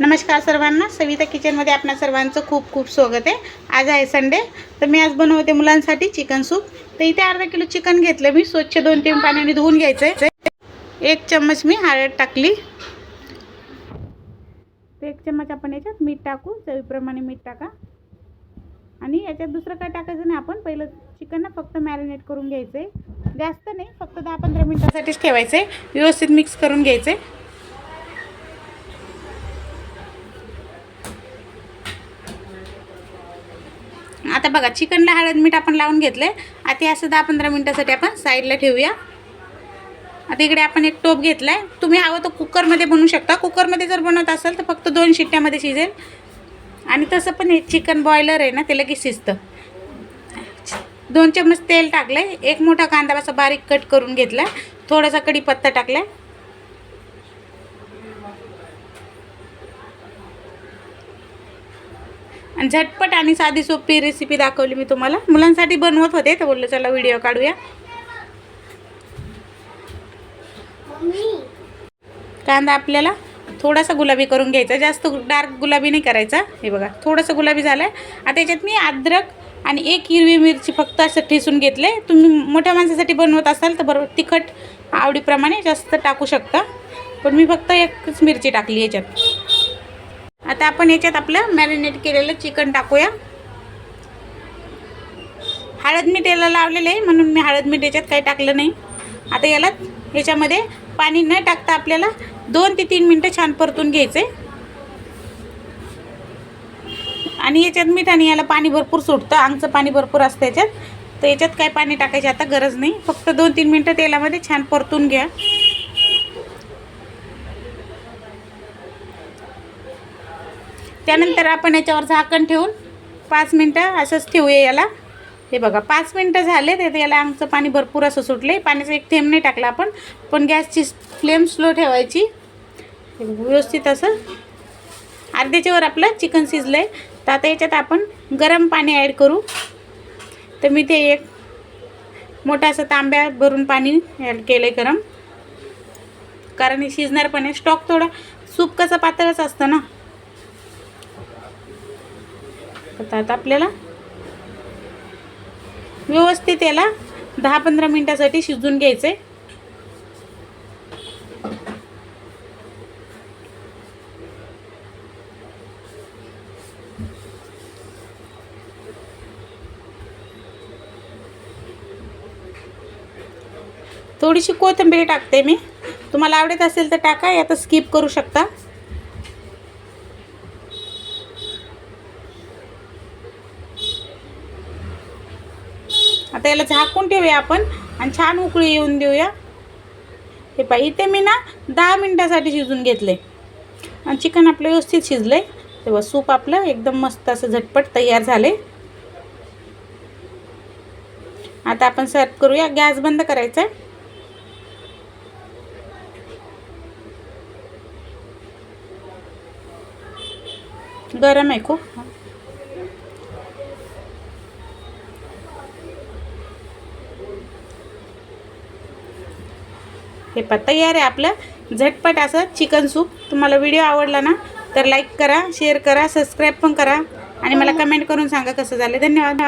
नमस्कार सर्वांना. सविता किचनमध्ये आपणा सर्वांचं खूप खूप स्वागत आहे. आज आहे संडे तर मी आज बनवते मुलांसाठी चिकन सूप तर इथे अर्धा किलो चिकन घेतलं मी. स्वच्छ दोन तीन पाण्याने धुवून घ्यायचं आहे एक चम्मच मी हळद टाकली. तर एक चम्मच आपण याच्यात मीठ टाकू. चवीप्रमाणे मीठ टाका. आणि याच्यात दुसरं काय टाकायचं नाही आपण. पहिलं चिकन ना फक्त मॅरिनेट करून घ्यायचं आहे जास्त नाही फक्त दहा पंधरा मिनटासाठीच ठेवायचं आहे व्यवस्थित मिक्स करून घ्यायचं आहे आता बघा चिकनला हळद मीठ आपण लावून घेतलं आहे आता असं दहा पंधरा मिनटासाठी आपण साईडला ठेवूया. आता इकडे आपण एक टोप घेतला आहे तुम्ही हवं तर कुकरमध्ये बनवू शकता. कुकरमध्ये जर बनवत असाल तर फक्त दोन शिट्ट्यामध्ये शिजेल. आणि तसं पण हे चिकन बॉयलर आहे ना ते लगेच शिजतं. दोन चम्मच तेल टाकलं आहे एक मोठा कांदा असा बारीक कट करून घेतला थोडासा कढीपत्ता टाकला आहे आणि झटपट आणि साधी सोपी रेसिपी दाखवली मी तुम्हाला. मुलांसाठी बनवत होते तर बोललं चला व्हिडिओ काढूया. कांदा आपल्याला थोडासा गुलाबी करून घ्यायचा. जास्त डार्क गुलाबी नाही करायचा. हे बघा थोडंसं गुलाबी झालं आहे आता याच्यात मी अद्रक आणि एक हिरवी मिरची फक्त असं ठेचून घेतले. तुम्ही मोठ्या माणसासाठी बनवत असाल तर बरोबर तिखट आवडीप्रमाणे जास्त टाकू शकता. पण मी फक्त एकच मिरची टाकली याच्यात. आता आपण याच्यात आपलं मॅरिनेट केलेलं चिकन टाकूया. हळद मीठ याला लावलेलं आहे म्हणून मी हळद मीठ याच्यात काही टाकलं नाही. आता याला याच्यामध्ये पाणी न टाकता आपल्याला दोन ते तीन मिनटं छान परतून घ्यायचे आणि याच्यात मिठाने याला पाणी भरपूर सुटतं आंगचं पाणी भरपूर असतं याच्यात. तर याच्यात काय पाणी टाकायची आता गरज नाही. फक्त दोन तीन मिनटं तेलामध्ये छान परतून घ्या. त्यानंतर आपण याच्यावर झाकण ठेवून पाच मिनटं असंच ठेवूया याला. हे बघा पाच मिनटं झाले ते याला आमचं पाणी भरपूर असं सुटले पाण्याचा एक थेंब नाही टाकला आपण पण गॅसची फ्लेम स्लो ठेवायची. व्यवस्थित असं. अर्ध्याच्यावर आपलं चिकन शिजलं आहे तर आता याच्यात आपण गरम पाणी ॲड करू. तर मी ते एक मोठा असं तांब्या भरून पाणी ॲड केलं आहे गरम. कारण हे शिजणार पण आहे. स्टॉक थोडा सूप कसं पातळच असतं ना. आता आता आपल्याला व्यवस्थित याला दहा पंधरा मिनटासाठी शिजून घ्यायचं आहे थोडीशी कोथिंबीर टाकते मी. तुम्हाला आवडत असेल तर टाका यात स्किप करू शकता. आता याला झाकून ठेवूया आपण आणि छान उकळी येऊन देऊया. हे पाहिजे इथे मी ना दहा मिनटासाठी शिजून घेतले आणि चिकन आपलं व्यवस्थित शिजलं आहे तेव्हा सूप आपलं एकदम मस्त असं झटपट तयार झाले आता आपण सर्व करूया गॅस बंद करायचा आहे. गरम आहे खूप. हे पण तयार आहे आपलं. झटपट असं चिकन सूप. तुम्हाला व्हिडिओ आवडला ना तर लाईक करा शेअर करा सबस्क्राईब पण करा. आणि मला कमेंट करून सांगा कसं झालं. धन्यवाद.